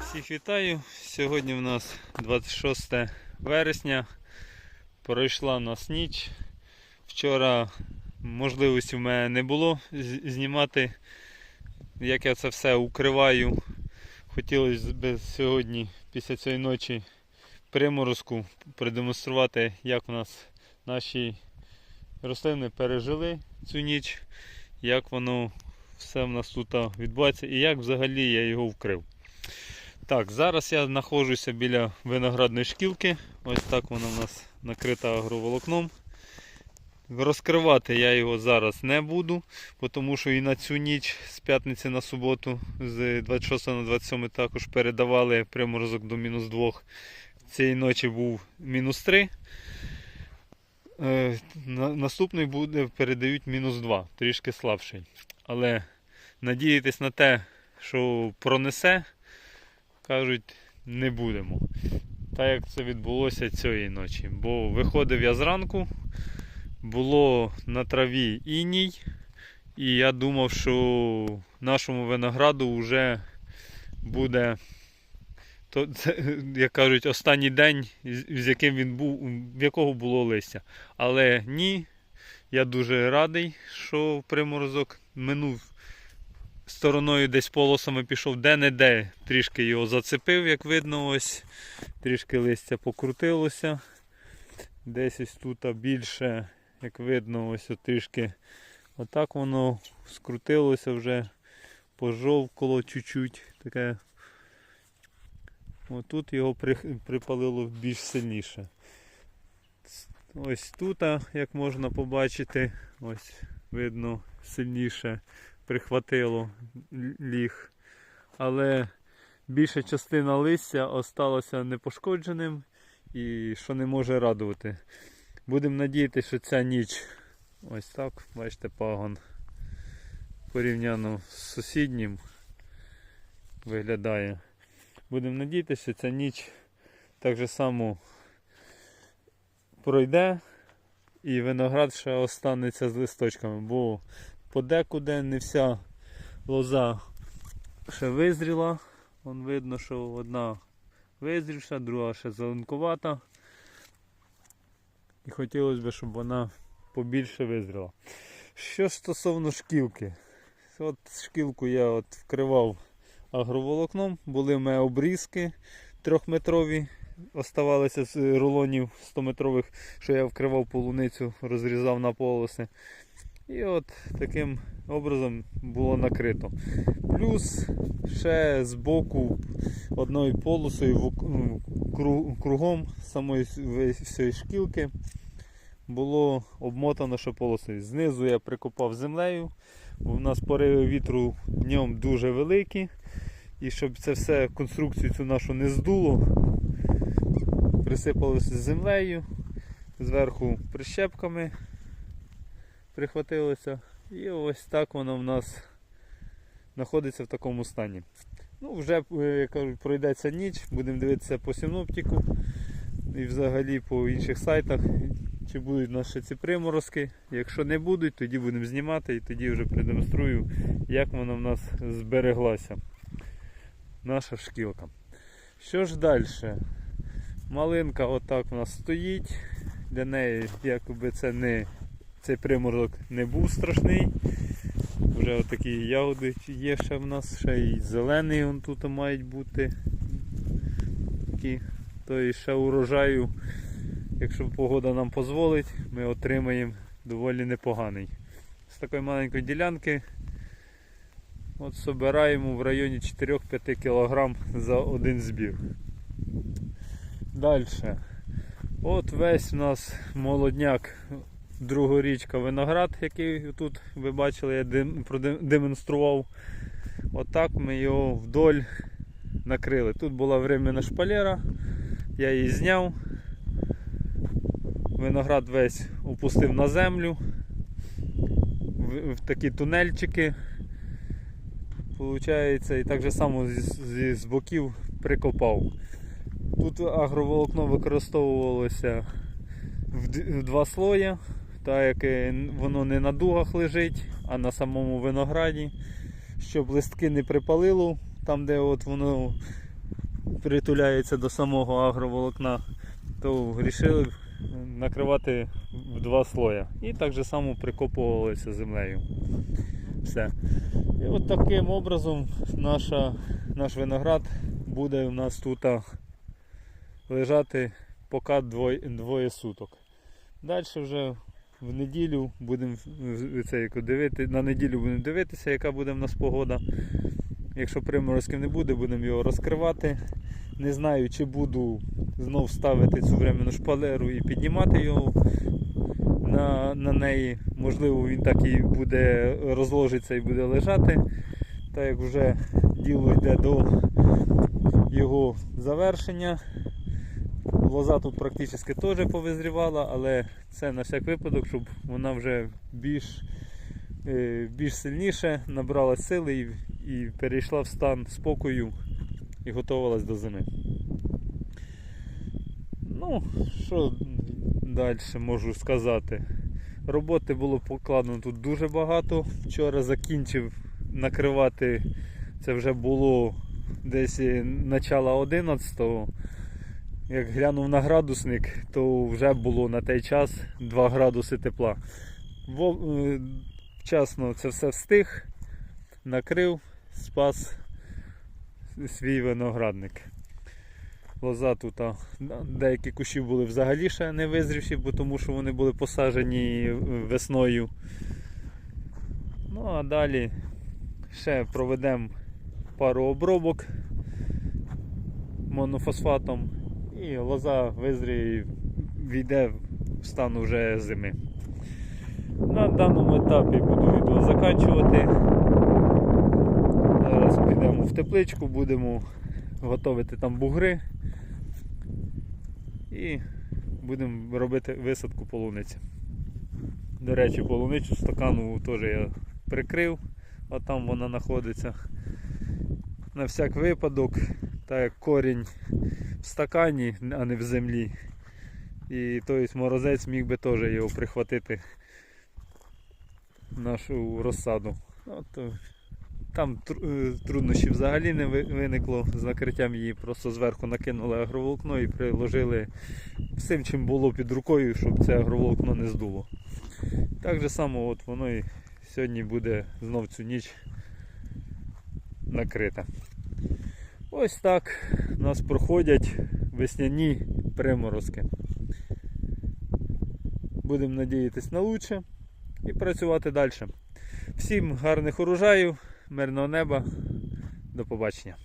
Всіх вітаю. Сьогодні в нас 26 вересня. Пройшла в нас ніч. Вчора можливості в мене не було знімати, як я це все укриваю. Хотілося б сьогодні, після цієї ночі, приморозку продемонструвати, як в нас наші рослини пережили цю ніч, як воно все в нас тут відбувається і як взагалі я його вкрив. Так, зараз я знаходжуся біля виноградної шкілки. Ось так вона в нас накрита агроволокном. Розкривати я його зараз не буду, тому що і на цю ніч з п'ятниці на суботу, з 26 на 27 також передавали приморозок до мінус 2. Цієї ночі був мінус 3. Е, наступний буде, передають мінус 2, трішки слабший. Але надіятись на те, що пронесе, кажуть, не будемо. Так як це відбулося цієї ночі. Бо виходив я зранку, було на траві іній, і я думав, що нашому винограду вже буде, то це, як кажуть, останній день, з яким він був, в якого було листя. Але ні, я дуже радий, що приморозок минув стороною десь полосами пішов де-не-де, трішки його зацепив, як видно, ось. Трішки листя покрутилося. Десь ось тут більше, як видно, ось от трішки отак воно скрутилося вже, пожовкало чуть-чуть. Таке. Отут його припалило більш сильніше. Ось тут, як можна побачити, ось видно сильніше прихватило ліг. Але більша частина листя осталася непошкодженим і що не може радувати. Будемо надіятися, що ця ніч ось так, бачите, пагон порівняно з сусіднім виглядає. Будемо надіятися, що ця ніч так же само пройде і виноград ще останеться з листочками, бо подекуди не вся лоза ще визріла. Вон видно, що одна визрівша, друга ще зеленкувата. І хотілося б, щоб вона побільше визріла. Що стосовно шкілки, от шкілку я от вкривав агроволокном, були в мене обрізки трьохметрові, оставалися з рулонів 100-метрових, що я вкривав полуницю, розрізав на полоси. І от таким образом було накрито. Плюс ще з боку одною полосою ну, кру- кругом самої всієї шкілки було обмотано ще полосою. Знизу я прикопав землею, в нас пориви вітру днем дуже великі. І щоб це все конструкцію цю нашу не здуло, присипалося землею, зверху прищепками прихватилося. І ось так воно в нас знаходиться в такому стані. Ну, вже, е, як кажуть, пройдеться ніч, будемо дивитися по синоптику і взагалі по інших сайтах, чи будуть ще ці приморозки. Якщо не будуть, тоді будемо знімати і тоді вже продемонструю, як вона в нас збереглася. Наша шкілка. Що ж далі? Малинка отак у нас стоїть. Для неї, якби це не цей приморозок не був страшний. Вже отакі ягоди є ще в нас, ще і зелений он тут мають бути. Такі. То і ще урожаю, якщо погода нам дозволить, ми отримаємо доволі непоганий. З такої маленької ділянки от собираємо в районі 4-5 кг за один збір. Далі. От весь у нас молодняк другорічка виноград, який тут ви бачили, я дем- продемонстрував. Отак ми його вдоль накрили. Тут була временна шпалера, я її зняв. Виноград весь опустив на землю. В, такі тунельчики. Получається, і так же само зі, зі з боків прикопав. Тут агроволокно використовувалося в, в два слої, так як е, воно не на дугах лежить, а на самому винограді, щоб листки не припалило, там де от воно притуляється до самого агроволокна, то вирішили накривати в два слоя. І так же само прикопувалися землею. Все. І от таким образом наша, наш виноград буде у нас тут лежати поки двоє, двоє суток. Далі вже в неділю будемо це, як дивити, на неділю будемо дивитися, яка буде в нас погода. Якщо приморозків не буде, будемо його розкривати. Не знаю, чи буду знов ставити цю временну шпалеру і піднімати його на, на неї. Можливо, він так і буде розложиться і буде лежати. Так як вже діло йде до його завершення. Лоза тут практично теж повизрівала, але це на всяк випадок, щоб вона вже більш, е, більш сильніше набрала сили і, і перейшла в стан спокою і готувалась до зими. Ну, що далі можу сказати? Роботи було покладено тут дуже багато. Вчора закінчив накривати, це вже було десь е, начало 11-го. Як глянув на градусник, то вже було на той час 2 градуси тепла. Е, Вчасно це все встиг, накрив, спас свій виноградник. Лоза тут, деякі кущі були взагалі ще не визрівші, бо тому що вони були посаджені весною. Ну а далі ще проведемо пару обробок монофосфатом і лоза визріє війде в стан уже зими. На даному етапі буду відео закінчувати. Зараз підемо в тепличку, будемо готувати там бугри і будемо робити висадку полуниці. До речі, полуницю стакану теж я прикрив, а там вона знаходиться. На всяк випадок, так як корінь в стакані, а не в землі. І той морозець міг би теж його прихватити нашу розсаду. От, е, там е, труднощів взагалі не виникло з накриттям її, просто зверху накинули агроволокно і приложили всім, чим було під рукою, щоб це агроволокно не здуло. Так же само от воно і сьогодні буде знов цю ніч накрита. Ось так у нас проходять весняні приморозки. Будемо надіятись на лучше і працювати далі. Всім гарних урожаїв, мирного неба. До побачення.